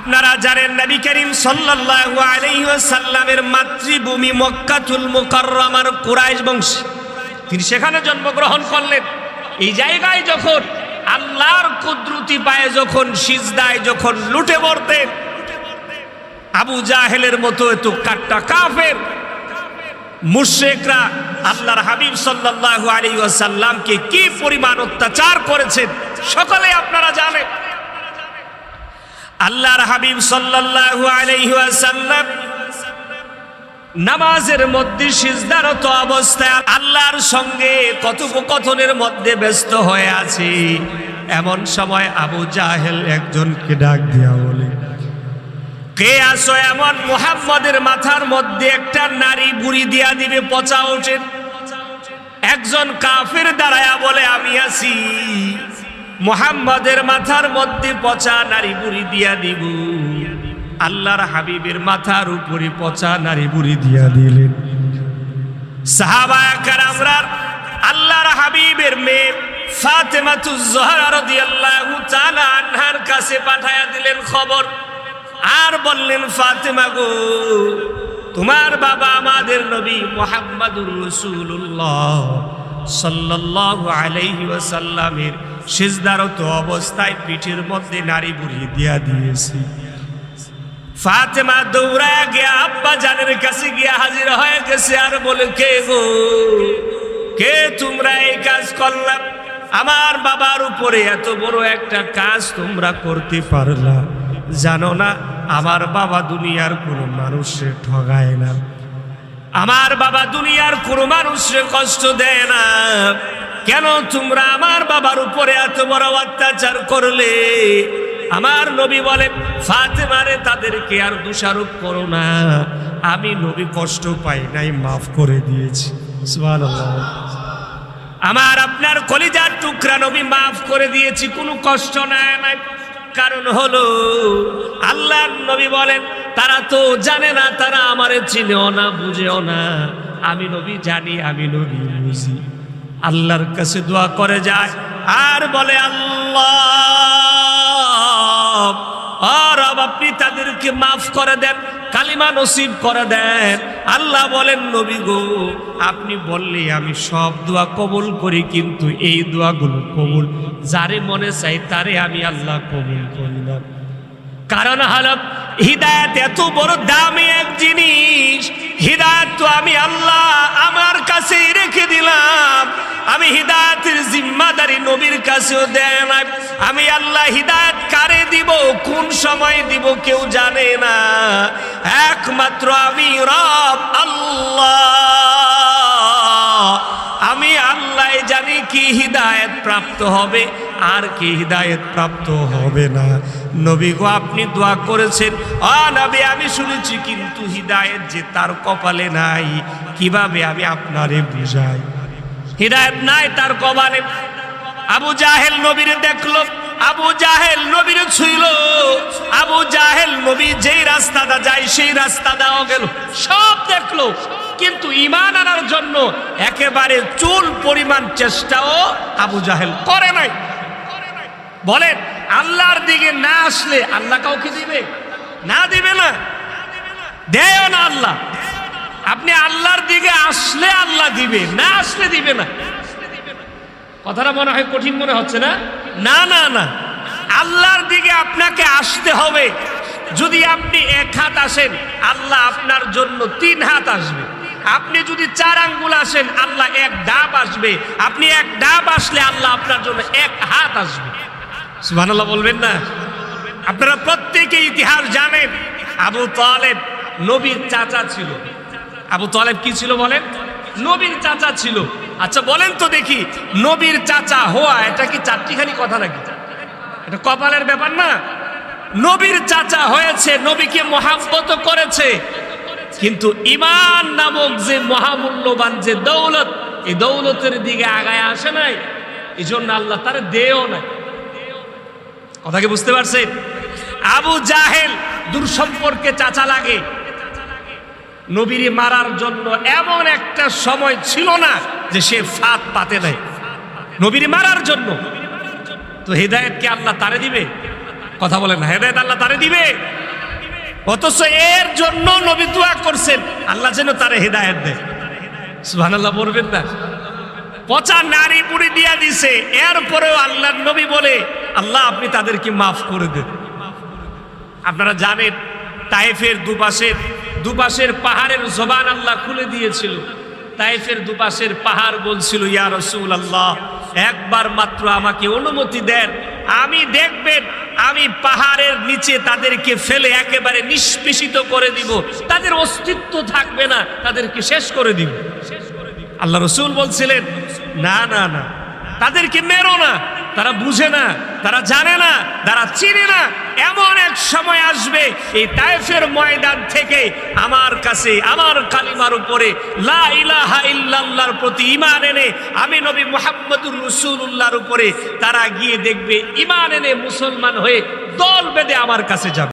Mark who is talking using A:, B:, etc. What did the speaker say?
A: আপনারা জানেন নবী করিম সাল্লাল্লাহু আলাইহি ওয়াসাল্লামের মাতৃভূমি মক্কাতুল মুকাররমার কুরাইশ বংশ। তিনি সেখানে জন্মগ্রহণ করলেন। এই জায়গায় যখন আল্লাহর কুদরতি পায়ে যখন সিজদায় যখন লুটে পড়তেন আবু জাহেলের মতো এত কাট্টা কাফের, মুশরিকরা আল্লাহর হাবিব সাল্লাল্লাহু আলাইহি ওয়াসাল্লামকে কি পরিমাণ অত্যাচার করেছেন, সকলে আপনারা জানেন। আল্লাহর হাবিব সাল্লাল্লাহু আলাইহি ওয়াসাল্লাম নামাজের মধ্যে সিজদারত অবস্থায় আল্লাহর সঙ্গে কথোপকথনের মধ্যে ব্যস্ত হয়ে আছে। এমন সময় আবু জাহেল একজনকে ডাক দিয়া বলে, কে আসো এমন মোহাম্মদের মাথার মধ্যে একটা নারী বুড়ি দিয়া দিবে, পচা ওঠে একজন কাফের দাঁড়ায়া বলে, আমি আছি। মুহাম্মদের মাথার মধ্যে পচা নারী বুড়ি দিয়া দিব। আল্লাহর হাবিবের মাথার উপরে পচা নারী বুড়ি দিয়া দিলেন। সাহাবায়া কারামরার আল্লাহর হাবিবের মেয়ে ফাতেমাতু পাঠায়া দিলেন খবর। আর বললেন, ফাতেমা গো, তোমার বাবা নবী সিজদারত অবস্থায় পিঠের মধ্যে নারী বুড়িয়ে দিয়া দিয়েছে। ফাতেমা দৌড়ায় গিয়া আব্বা জানের কাছে গিয়া হাজির হয়ে গেছে, আর বলে, কে গো? কে তোমরা এই কাজ করলাম আমার বাবার উপরে এত বড় একটা কাজ তোমরা করতে পারলা। জানো না, আমার বাবা দুনিয়ার কোনো মানুষে ঠগায় না। আমার বাবা দুনিয়ার কোনো মানুষে কষ্ট দেয় না। কেন তোমরা আমার বাবার উপরে এত বড় অত্যাচার করলে? আমার নবী বলে, ফাতেমারে তাদেরকে আর দোষারোপ করো না। আমি নবী কষ্ট পাই নাই, মাফ করে দিয়েছি। আমার আপনার কলিজার টুকরা নবী মাফ করে দিয়েছি, কোনো কষ্ট নাই নাই। কারণ হলো, আল্লাহর নবী বলেন তারা তো জানে না, তারা আমারে চিনেও না, বুঝেও না। আমি নবী জানি, আমি নবী বুঝি। আল্লাহর কাছে দোয়া করে যায়। আর বলে, আল্লাহ, আর আপনি তাদেরকে মাফ করে দেন, কালিমা নসিব করে দেন। আল্লাহ বলেন, নবী গো, আপনি বললে আমি সব দোয়া কবুল করি, কিন্তু এই দোয়াগুলো কবুল, যারে মনে চাই তারে আমি আল্লাহ কবুল করি না। কারণ হলো, হৃদায়ত এত বড় দামি এক জিনিস হৃদায়ত তো আমি আল্লাহ আমার কাছেই রেখে দিলাম। আমি হৃদায়তের জিম্মাদারি নবীর কাছেও দেয় না আমি আল্লাহ হৃদায়ত কারে দিব, কোন সময় দিব কেউ জানে না। একমাত্র আমি রব, আল্লাহ। আমি আল্লাহ জানি কি হৃদায়ত প্রাপ্ত হবে। আর কি হৃদায়ত প্রাপ্ত হবে না। নবী গো, আপনি দোয়া করেছেন। নবী, আমি শুনেছি কিন্তু হৃদায়ত যে তার কপালে নাই। কীভাবে আমি আপনারে বুঝাই? হৃদায়ত নাই তার কপালে। আবু জাহেল নবীরে দেখল। আবু জাহেল নবীরে ছুইল। আবু জাহেল নবী যেই রাস্তাটা যায়, সেই রাস্তাটাও গেল। সব দেখল। কিন্তু ইমান আনার জন্য একেবারে চুল পরিমাণ চেষ্টাও আবু জাহেল করে নাই। বলেন, আল্লাহর দিকে না আসলে আল্লাহ কাউকে দিবে? না দিবে না। দেয় না আল্লাহ। আপনি আল্লাহর দিকে আসলে আল্লাহ দিবে না আসলে দিবে না। কথাটা মনে হয় কঠিন মনে হচ্ছে না? না না না। আল্লাহর দিকে আপনাকে আসতে হবে। যদি আপনি এক হাত আসেন, আল্লাহ আপনার জন্য তিন হাত আসবে। আপনি যদি চার আঙ্গুল আসেন, আল্লাহ এক ডাব আসবে। আপনি এক ডাব আসলে আল্লাহ আপনার জন্য এক হাত আসবে। সুবহানাল্লাহ বলবেন না। আপনারা প্রত্যেকে ইতিহাস জানেন, আবু তালেব নবীর চাচা ছিল। আবু তালেব কি ছিল বলেন? নবীর চাচা ছিল। আচ্ছা বলেন তো দেখি, নবীর চাচা হওয়া, এটা কি চারটিখানি কথা নাকি? এটা কপালের ব্যাপার না। নবীর চাচা হয়েছে, নবীকে মহাব্বত করেছে। কিন্তু ইমান নামক যে মহামূল্যবান যে দৌলত, এই দৌলতের দিকে আগায় আসে নাই। এই জন্য আল্লাহ তার দেও নাই। কথা কি বুঝতে পারছেন? আবু জাহেল সম্পর্কে চাচা লাগে। নবীরে মারার জন্য এমন একটা সময় ছিল না যে সে ফাঁদ পাতে নাই। নবীরে মারার জন্য। তো হৃদায়তকে আল্লাহ তারে দিবে? কথা বলেন হেদায়ত আল্লাহ তারে দিবে? অথচ এর জন্য নবী দোয়া করছেন, আল্লাহ যেন তারে হেদায়ত দেয়। সুবহানাল্লাহ বলবেন না। পচা নারী পুরি দিয়া দিছে, এরপরেও আল্লাহর নবী বলে আল্লাহ আপনি তাদেরকে মাফ করে দেন। আপনারা জানেন, তাইফের দুপাশের দুপাশের পাহাড়ের জবান আল্লাহ খুলে দিয়েছিল। তাইফের দুপাশের পাহাড় বলছিল, ইয়া রসুল আল্লাহ একবার মাত্র আমাকে অনুমতি দেন। আমি দেখবেন, আমি পাহাড়ের নিচে তাদেরকে ফেলে একেবারে নিষ্পেষিত করে দিব। তাদের অস্তিত্ব থাকবে না, তাদেরকে শেষ করে দিব। আল্লাহ রসুল বলছিলেন, না না না, তাদেরকে মেরো না। তারা বুঝে না, তারা জানে না, তারা চিনে না। এমন এক সময় আসবে, এই তায়েফের ময়দান থেকে আমার কাছে, আমার কালিমার উপরে লা ইলাহা ইল্লাল্লাহর প্রতি ইমান এনে, আমি নবী মুহাম্মদুর রাসূলুল্লাহর উপরে তারা গিয়ে দেখবে ইমান এনে মুসলমান হয়ে দল বেঁধে আমার কাছে যাবে।